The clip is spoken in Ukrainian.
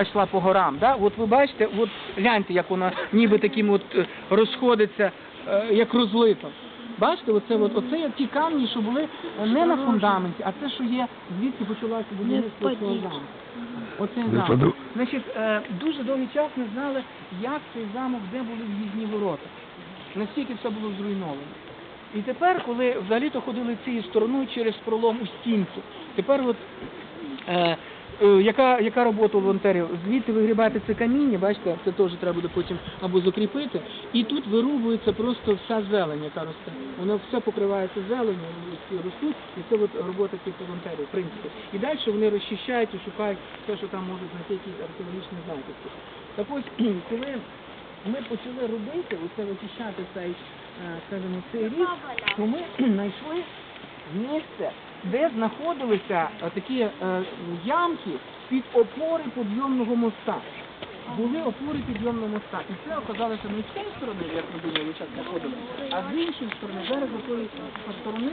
йшла по горам. Да? От ви бачите, от гляньте, як вона ніби таким от е, розходиться, е, як розлито. Бачите, оце, от, оце ті камні, що були не на фундаменті, а це, що є, звідки почалося будівництво цього замку. Оце Не замок. Значить, е, дуже довгий час не знали, як цей замок, де були в'їзні ворота. Настільки все було зруйновано. І тепер, коли взагалі-то ходили цією стороною через пролом у стінці, тепер от е, яка, яка робота у волонтерів? Звідти вигрібати це каміння, бачите, це теж треба буде потім або закріпити. І тут вирубується просто вся зелень, яка росте. Воно все покривається зеленню, всі ростуть, і це от робота цих волонтерів, в принципі. І далі вони розчищають і шукають те, що там можуть знайти якісь археологічні знахідки. Так ось, коли ми почали робити, оце вичищати цей, е, скажімо, цей рік, то ми знайшли місце, де знаходилися е, такі е, ямки під опори підйомного моста. Були опори підйомного моста. І це оказалося не з цієї сторони, як ми думали, час знаходили, а з іншої сторони, зараз тої сторони